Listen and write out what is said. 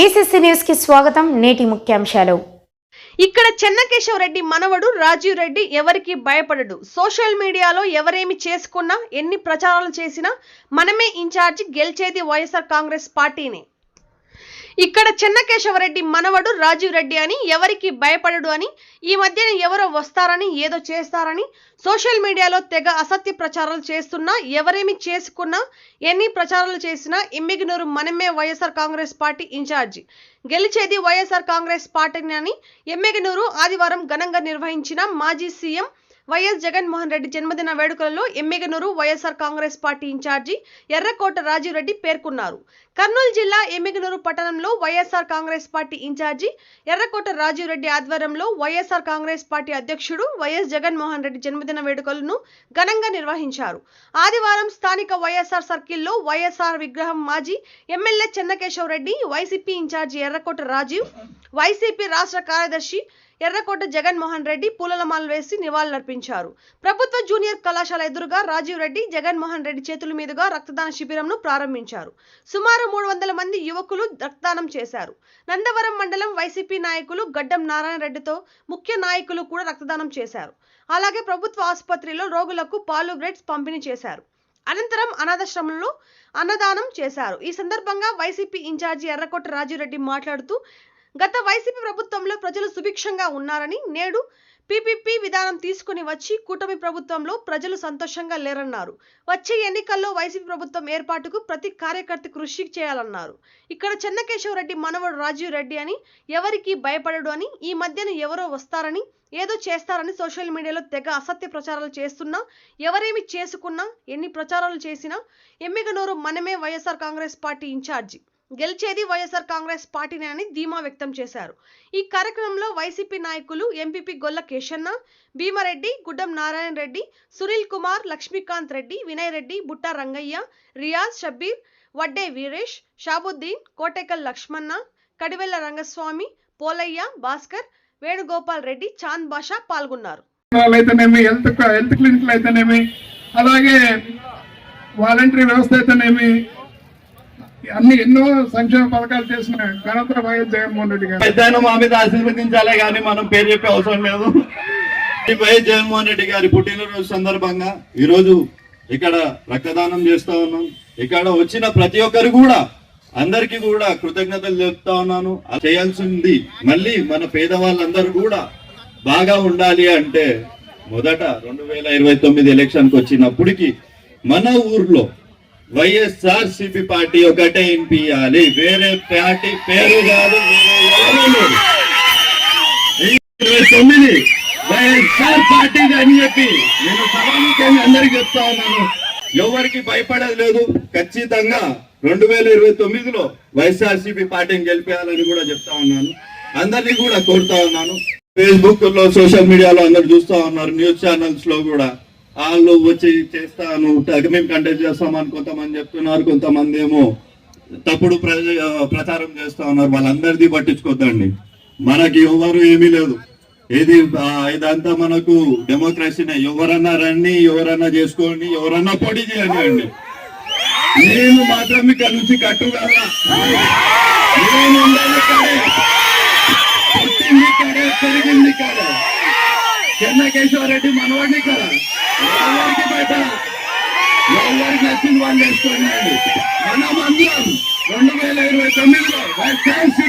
BCC న్యూస్కి స్వాగతం. నేటి ముఖ్యాంశాలు. ఇక్కడ చెన్నకేశవరెడ్డి మనవడు రాజీవ్ రెడ్డి ఎవరికి భయపడడు. సోషల్ మీడియాలో ఎవరేమి చేసుకున్నా ఎన్ని ప్రచారాలు చేసినా మనమే ఇన్ఛార్జి గెలిచేది వైఎస్ఆర్ కాంగ్రెస్ పార్టీని. ఇక్కడ చెన్నకేశవరెడ్డి మనవడు రాజీవ్ రెడ్డి అని ఎవరికి భయపడడు అని ఈ మధ్యన ఎవరో వస్తారని ఏదో చేస్తారని సోషల్ మీడియాలో తెగ అసత్య ప్రచారాలు చేస్తున్నా ఎవరేమి చేసుకున్నా ఎన్ని ప్రచారాలు చేసినా ఎమ్మిగినూరు మనమే వైఎస్ఆర్ కాంగ్రెస్ పార్టీ ఇన్ఛార్జి. గెలిచేది వైఎస్ఆర్ కాంగ్రెస్ పార్టీని అని ఎమ్మిగనూరు ఆదివారం ఘనంగా నిర్వహించిన మాజీ సీఎం వైఎస్ జగన్మోహన్ రెడ్డి జన్మదిన వేడుకలలో Emmiganur YSR Congress party incharge Errakota Rajiv Reddy పేర్కొన్నారు. కర్నూలు జిల్లా ఎమ్మిగనూరు పట్టణంలో వైఎస్ఆర్ కాంగ్రెస్ పార్టీ ఇన్ఛార్జి ఎర్రకోట రాజీవ్ రెడ్డి ఆధ్వర్యంలో వైఎస్ఆర్ కాంగ్రెస్ పార్టీ అధ్యక్షుడు వైఎస్ జగన్మోహన్ రెడ్డి జన్మదిన వేడుకలను ఘనంగా నిర్వహించారు. ఆదివారం స్థానిక వైఎస్ఆర్ సర్కిల్లో వైఎస్ఆర్ విగ్రహం మాజీ ఎమ్మెల్యే చెన్నకేశవ్ రెడ్డి వైసీపీ ఇన్ఛార్జి ఎర్రకోట రాజీవ్ వైసీపీ రాష్ట్ర కార్యదర్శి ఎర్రకోట జగన్మోహన్ రెడ్డి పూలమాలలు వేసి నివాళులర్పించారు. ప్రభుత్వ జూనియర్ కళాశాల ఎదురుగా రాజీవ్ రెడ్డి జగన్మోహన్ రెడ్డి చేతుల మీదుగా రక్తదాన శిబిరంను ప్రారంభించారు. సుమారు మూడు వందల మంది యువకులు రక్తదానం చేశారు. నందవరం మండలం వైసీపీ నాయకులు గడ్డం నారాయణ రెడ్డితో ముఖ్య నాయకులు కూడా రక్తదానం చేశారు. అలాగే ప్రభుత్వ ఆసుపత్రిలో రోగులకు పాలు బ్రెడ్స్ పంపిణీ చేశారు. అనంతరం అనాథాశ్రమంలో అన్నదానం చేశారు. ఈ సందర్భంగా వైసీపీ ఇన్ఛార్జి ఎర్రకోట రాజీరెడ్డి మాట్లాడుతూ గత వైసీపీ ప్రభుత్వంలో ప్రజలు సుభిక్షంగా ఉన్నారని నేడు పీపీపీ విధానం తీసుకుని వచ్చి కూటమి ప్రభుత్వంలో ప్రజలు సంతోషంగా లేరన్నారు. వచ్చే ఎన్నికల్లో వైసీపీ ప్రభుత్వం ఏర్పాటుకు ప్రతి కార్యకర్త కృషి చేయాలన్నారు. ఇక్కడ చెన్నకేశవరెడ్డి మనవడు రాజీవ్ రెడ్డి అని ఎవరికి భయపడడు అని ఈ మధ్యన ఎవరో వస్తారని ఏదో చేస్తారని సోషల్ మీడియాలో తెగ అసత్య ప్రచారాలు చేస్తున్నా ఎవరేమి చేసుకున్నా ఎన్ని ప్రచారాలు చేసినా ఎమ్మిగనూరు మనమే వైఎస్ఆర్ కాంగ్రెస్ పార్టీ ఇన్ఛార్జి. గెలిచేది వైఎస్ఆర్ కాంగ్రెస్ పార్టీనే అని ధీమా వ్యక్తం చేశారు. ఈ కార్యక్రమంలో వైసీపీ నాయకులు ఎంపీపీ గొల్ల కేశన్న భీమారెడ్డి గుడ్డం నారాయణ రెడ్డి సునీల్ కుమార్ లక్ష్మీకాంత్ రెడ్డి వినయ్ రెడ్డి బుట్ట రంగయ్య రియాజ్ షబ్బీర్ వడ్డే వీరేష్ షాబుద్దీన్ కోటేకల్ లక్ష్మణ కడివెల్ల రంగస్వామి పోలయ్య భాస్కర్ వేణుగోపాల్ రెడ్డి చాంద్ బాషా పాల్గొన్నారు. అలాగే వాలంటరీ వ్యవస్థ అయితేనేమి అన్ని ఎన్నో సంక్షేమ పథకాలు చేసిన ఘనత వైఎస్ జగన్మోహన్ రెడ్డి గారు. పెద్ద మా మీద ఆశీర్వదించాలే కానీ మనం పేరు చెప్పే అవసరం లేదు. వైఎస్ జగన్మోహన్ రెడ్డి గారి పుట్టినరోజు సందర్భంగా ఈరోజు ఇక్కడ రక్తదానం చేస్తా ఉన్నాం. ఇక్కడ వచ్చిన ప్రతి ఒక్కరు కూడా అందరికి కూడా కృతజ్ఞతలు చెప్తా ఉన్నాను. చేయాల్సింది మళ్ళీ మన పేదవాళ్ళందరూ కూడా బాగా ఉండాలి అంటే మొదట రెండు వేల ఇరవై తొమ్మిది ఎలక్షన్కి మన ఊర్లో వైఎస్ఆర్ సిపి పార్టీ ఒకటే వినిపించాలి వేరే పార్టీ పేరు కాదు ఇరవై తొమ్మిది వైఎస్ఆర్ పార్టీ అని చెప్పి నేను సభాముఖంగా అందరికి చెప్తా ఉన్నాను. ఎవరికి భయపడేది లేదు. ఖచ్చితంగా రెండు వేల ఇరవై తొమ్మిదిలో వైఎస్ఆర్సీపీ పార్టీని గెలిపేయాలని కూడా చెప్తా ఉన్నాను. అందరినీ కూడా కోరుతా ఉన్నాను. ఫేస్బుక్లో సోషల్ మీడియాలో అందరు చూస్తా ఉన్నారు. న్యూస్ ఛానల్స్లో కూడా. వాళ్ళు వచ్చి చేస్తాను మేము కంటెస్ట్ చేస్తామని కొంతమంది చెప్తున్నారు కొంతమంది ఏమో తప్పుడు ప్రచారం చేస్తా ఉన్నారు. వాళ్ళందరిది పట్టించుకోద్దండి. మనకి ఎవరు ఏమీ లేదు. ఇది ఇదంతా మనకు డెమోక్రసీనే. ఎవరన్నా రండి ఎవరన్నా చేసుకోండి ఎవరన్నా పోటీ చేయండి అండి. నేను మాత్రం ఇక్కడ నుంచి కట్టుగా నేను ఉండాలి పుట్టింది పెరిగింది ఇక్కడే. చెన్నకేశ్వరరెడ్డి మనవాడిని కదా. ఎవరికి బయట ఎవరికి నచ్చిన వాళ్ళు వేసుకోండి. మనం అందరం రెండు వేల ఇరవై తొమ్మిదిలో వైఎస్ఆర్ సిపి